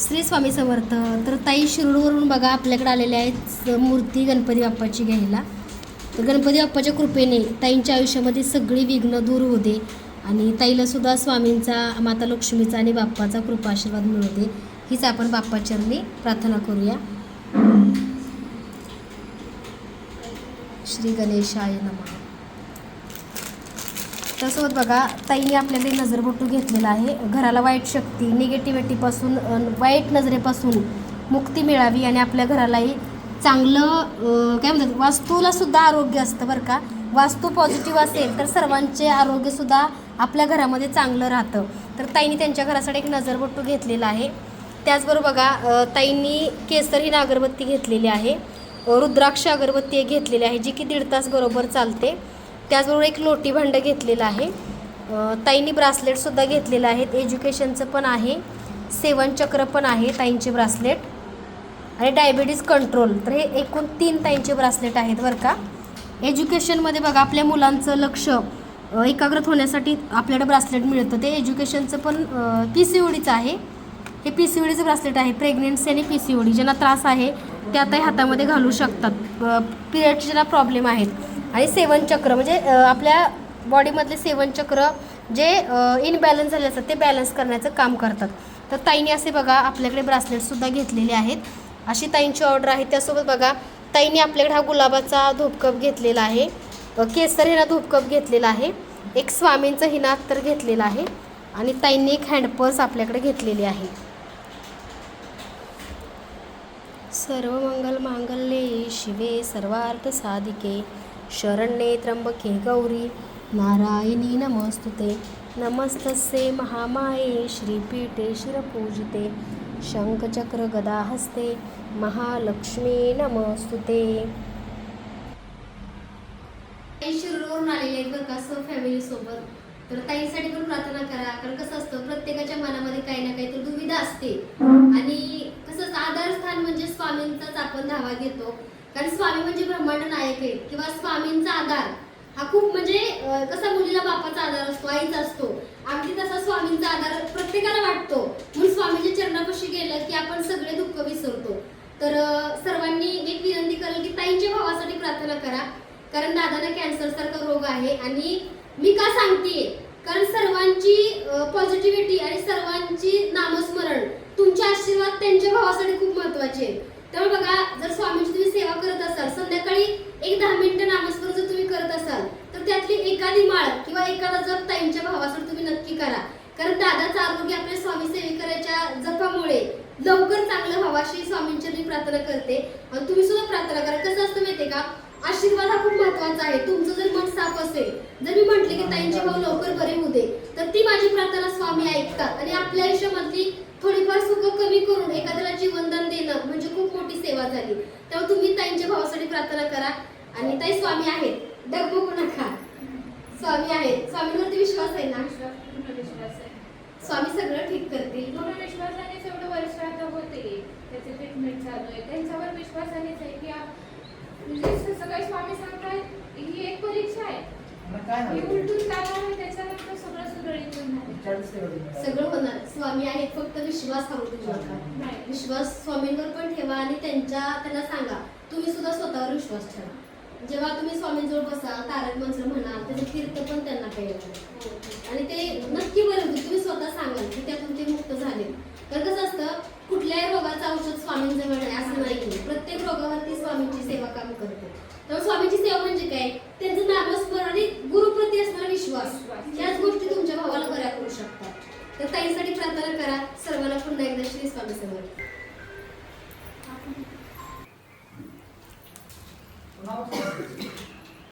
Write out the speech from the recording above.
श्री स्वामी समर्थ. तर ताई शिरूरवरून बघा आपल्याकडे आलेल्या आहेत मूर्ती गणपती बाप्पाची घ्यायला. तर गणपती बाप्पाच्या कृपेने ताईंच्या आयुष्यामध्ये सगळी विघ्न दूर होऊ दे आणि ताईलासुद्धा स्वामींचा माता लक्ष्मीचा आणि बाप्पाचा कृपा आशीर्वाद मिळू दे हीच आपण बाप्पाचरणी प्रार्थना करूया. श्री गणेशाय नमः. त्यासोबत बघा ताईने आपल्याला नजरबोटू घेतलेला आहे. घराला वाईट शक्ती निगेटिव्हिटीपासून वाईट नजरेपासून मुक्ती मिळावी आणि आपल्या घरालाही चांगलं काय म्हणतात वास्तूला सुद्धा आरोग्य असतं बरं का. वास्तू पॉझिटिव्ह असेल तर सर्वांचे आरोग्यसुद्धा आपल्या घरामध्ये चांगलं राहतं. तर ताईंनी त्यांच्या घरासाठी एक नजरबोटू घेतलेला आहे. त्याचबरोबर बघा ताईंनी केसर ही अगरबत्ती घेतलेली आहे. रुद्राक्ष अगरबत्ती एक घेतलेली आहे जी की दीड तास बरोबर चालते. त्याचबरोबर एक लोटी भांडं घेतलेलं आहे. ताईंनी ब्रासलेटसुद्धा घेतलेलं आहेत एज्युकेशनचं पण आहे. सेवन चक्र पण आहे ताईंचे ब्रासलेट आणि डायबिटीज कंट्रोल तर हे एकूण तीन ताईंचे ब्रासलेट आहेत बरं का. एज्युकेशनमध्ये बघा आपल्या मुलांचं लक्ष एकाग्रत होण्यासाठी आपल्याकडे ब्रासलेट मिळतं. ते एज्युकेशनचं पण पी सी ओडीचं आहे. हे पी सी ओडीचं ब्रासलेट आहे. प्रेग्नेन्सी आणि पी सी ओडी ज्यांना त्रास आहे ते आता हातामध्ये घालू शकतात. पिरियडचे ज्यांना प्रॉब्लेम आहेत आणि सेवन चक्र म्हणजे आपल्या बॉडीमधले सेवन चक्र जे इनबॅलन्स झाले असतात ते बॅलन्स करण्याचं काम करतात. तर ताईने असे बघा आपल्याकडे ब्रासलेटसुद्धा घेतलेले आहेत. अशी ताईंची ऑर्डर आहे त्यासोबत बघा ताईने आपल्याकडे हा गुलाबाचा धूपकप घेतलेला आहे. केसर हिना धूपकप घेतलेला आहे. एक स्वामींचं हिना तर घेतलेलं आहे. आणि ताईंनी एक हँडपर्स आपल्याकडे घेतलेली आहे. सर्व मंगल मांगल्ये शिवे सर्वार्थ साधिके. शरण्ये त्र्यंबके गौरी नारायणी नमस्तुते. नमस्तस्ये महामाये श्रीपीठे शिरपूजिते. शंखचक्र गदाहस्ते महालक्ष्मी नमस्तुते. शिरूरवरून आलेले आहेत बरं का सह फॅमिली सोबत. तर ताईसाठी पण प्रार्थना करा कारण कसं असतं प्रत्येकाच्या मनामध्ये काही ना काही तर दुविधा असते. आणि कसं असतं आधारस्थान म्हणजे स्वामींचाच आपण धावा घेतो. कारण स्वामी म्हणजे ब्रह्मांड नायक आहे किंवा स्वामींचा आधार. हा खूप म्हणजे कसा मुलीला बापाचा आधार असतो आईचा असतो. अगदी तसा स्वामींचा आधार प्रत्येकाला वाटतो. म्हणून स्वामींच्या चरणापाशी गेलं की आपण सगळे दुःख विसरतो. तर सर्वांनी एक विनंती करेल की ताईंच्या भावासाठी प्रार्थना करा. कारण दादाला कॅन्सर सारखा रोग आहे आणि मी का सांगतेय कारण सर्वांची पॉझिटिव्हिटी आणि सर्वांची नामस्मरण तुमचे आशीर्वाद त्यांच्या भावासाठी खूप महत्त्वाचे आहेत. त्यामुळे बघा जर स्वामींची तुम्ही सेवा करत असाल संध्याकाळी एक दहा मिनिटं नामस्मरण जर तुम्ही करत असाल तर त्यातली एखादी माळ किंवा एखादा जप ताईंच्या भावासाठी तुम्ही नक्की करा. कारण दादाचं आरोग्य आपल्या स्वामी सेविकाच्या जपामुळे लवकर चांगलं व्हावं अशी स्वामींची मी प्रार्थना करते. आणि तुम्ही सुद्धा प्रार्थना करा. कसं असतं माहिती का? आशीर्वाद हा खूप महत्त्वाचा आहे. तुमचं जर मन साफ असेल जर मी म्हटले की ताईंचे भाऊ लवकर बरे होऊ दे तर ती माझी प्रार्थना स्वामी ऐकतात. आणि आपल्या आयुष्यामधली थोडीफार सुख कमी करून एखाद्याला जीवनदान देणं सेवा झाली. तेव्हा तुम्ही ताईंच्या भावासाठी प्रार्थना करा. आणि ताई स्वामी आहेत. डगमगू नका. स्वामी आहेत. स्वामींवरती विश्वास आहे ना? पूर्ण विश्वास आहे स्वामी सगळं ठीक करतील. पूर्ण विश्वासानेच एवढं वर्ष आता होते. त्याचे ट्रीटमेंट चालू आहे. त्यांच्यावर विश्वासानेच आहे की म्हणजे सगळे स्वामी सांगतात ही एक परीक्षा आहे. ही सगळं होणार आहे. सगळं होणार. स्वामी आहेत फक्त विश्वास नाही. विश्वास स्वामींवर पण ठेवा आणि त्यांच्या त्यांना सांगा. तुम्ही सुद्धा स्वतःवर विश्वास ठेवा. जेव्हा तुम्ही स्वामींजवळ बसाल तारक मंत्र म्हणाल त्याचं कीर्त पण त्यांना कळेल आणि ते नक्की बरं तुम्ही स्वतः सांगाल की त्यातून ते मुक्त झाले. तर कसं असतं कुठल्याही रोगाचं औषध स्वामींजवळ आहे असं नाही. प्रत्येक रोगावरती स्वामींची सेवा काम करते. तर स्वामींची सेवा म्हणजे काय? त्यांचं नामस्मरण विश्वास. याच गोष्टी तुमच्या भावाला बऱ्या करू शकतात. तर ताईसाठी प्रार्थना करा. सर्वांना पुन्हा एकदा श्री स्वामी समर्थ.